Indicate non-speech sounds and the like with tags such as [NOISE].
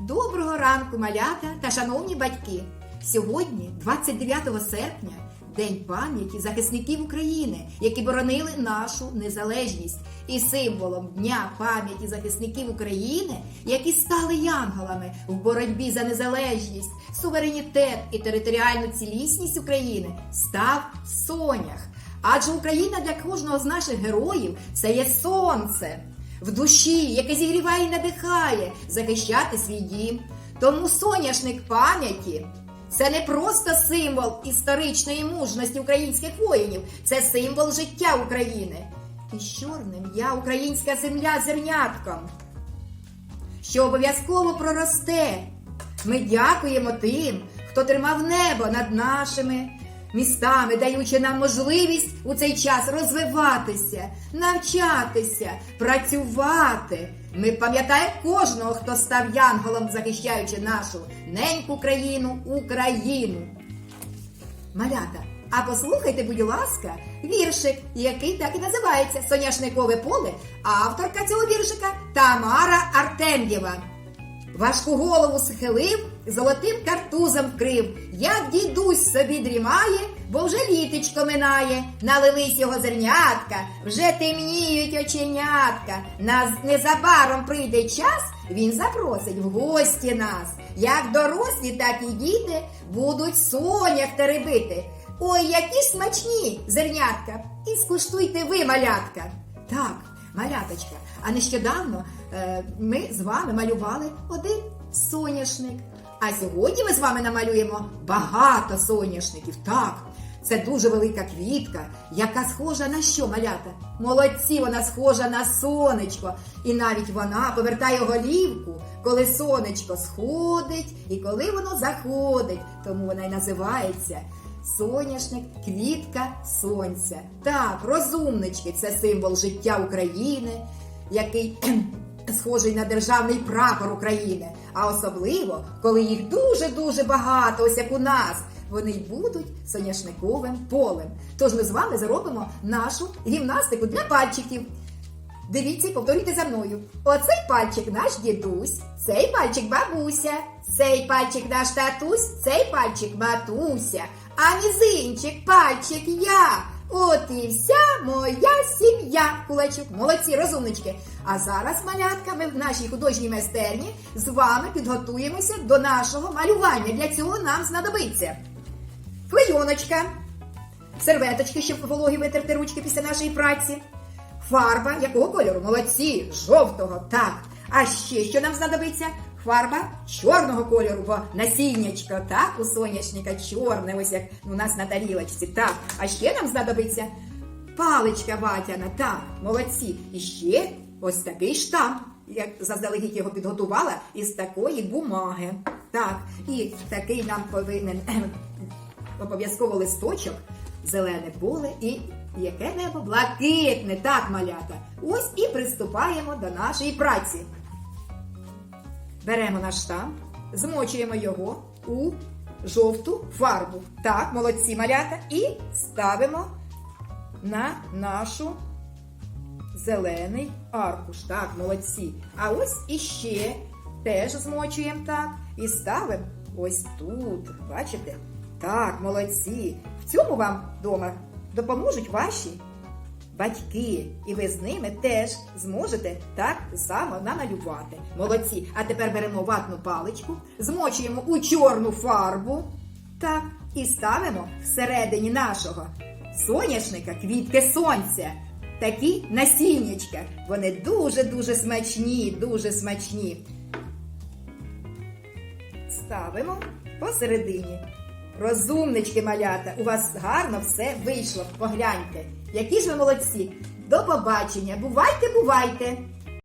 Доброго ранку, малята та шановні батьки! Сьогодні, 29 серпня, День пам'яті захисників України, які боронили нашу незалежність, і символом Дня пам'яті захисників України, які стали янголами в боротьбі за незалежність, суверенітет і територіальну цілісність України, став сонях. Адже Україна для кожного з наших героїв це є сонце в душі, яке зігріває і надихає захищати свій дім. Тому соняшник пам'яті це не просто символ історичної мужності українських воїнів, це символ життя України. І чорним я українська земля зернятком, що обов'язково проросте. Ми дякуємо тим, хто тримав небо над нашими містами, даючи нам можливість у цей час розвиватися, навчатися, працювати. Ми пам'ятаємо кожного, хто став янголом, захищаючи нашу неньку країну, Україну. Малята, а послухайте, будь ласка, віршик, який так і називається Соняшникове поле, авторка цього віршика Тамара Артем'єва. Важку голову схилив, золотим картузом вкрив. Як дідусь собі дрімає, бо вже літочко минає. Налились його зернятка, вже темніють оченятка. Нас незабаром прийде час, він запросить в гості нас. Як дорослі, так і діти будуть сонях теребити. Ой, які смачні зернятка! І скуштуйте ви, малятка. Так, маляточка, а нещодавно е, ми з вами малювали один соняшник. А сьогодні ми з вами намалюємо багато соняшників. Так, це дуже велика квітка, яка схожа на що, малята? Молодці, вона схожа на сонечко. І навіть вона повертає голівку, коли сонечко сходить і коли воно заходить. Тому вона й називається Соняшник, квітка сонця. Так, розумнички це символ життя України, який схожий на державний прапор України. А особливо, коли їх дуже-дуже багато, ось як у нас, вони й будуть соняшниковим полем. Тож ми з вами зробимо нашу гімнастику для пальчиків. Дивіться, і повторюйте за мною. Оцей пальчик наш дідусь, цей пальчик бабуся, цей пальчик наш татусь, цей пальчик матуся, а мізинчик, пальчик я. От і вся моя сім'я. Кулачок, молодці, розумнички. А зараз, малятка, ми в нашій художній майстерні з вами підготуємося до нашого малювання. Для цього нам знадобиться клейоночка, серветочки, щоб вологі витерти ручки після нашої праці. Фарба якого кольору? Молодці, жовтого, так. А ще що нам знадобиться? Фарба чорного кольору, бо насіннячко, так, у соняшника чорне, ось як у нас на тарілочці. Так. А ще нам знадобиться паличка ватяна, так, молодці. І ще ось такий штамп. Як заздалегідь його підготувала із такої бумаги. Так, і такий нам повинен [CLEARS THROAT] обов'язково листочок, зелене поле і яке небо блакитне, так, малята. Ось і приступаємо до нашої праці. Беремо наш штамп, змочуємо його у жовту фарбу. Так, молодці малята, і ставимо на нашу зелений аркуш. Так, молодці. А ось іще теж змочуємо так і ставимо ось тут. Бачите? Так, молодці. В цьому вам вдома допоможуть ваші батьки, і ви з ними теж зможете так само намалювати. Молодці. А тепер беремо ватну паличку, змочуємо у чорну фарбу. Так, і ставимо всередині нашого соняшника квітки сонця. Такі насіннячка. Вони дуже-дуже смачні, дуже смачні. Ставимо посередині. Розумнички малята, у вас гарно все вийшло. Погляньте. Які ж ви молодці! До побачення! Бувайте, бувайте!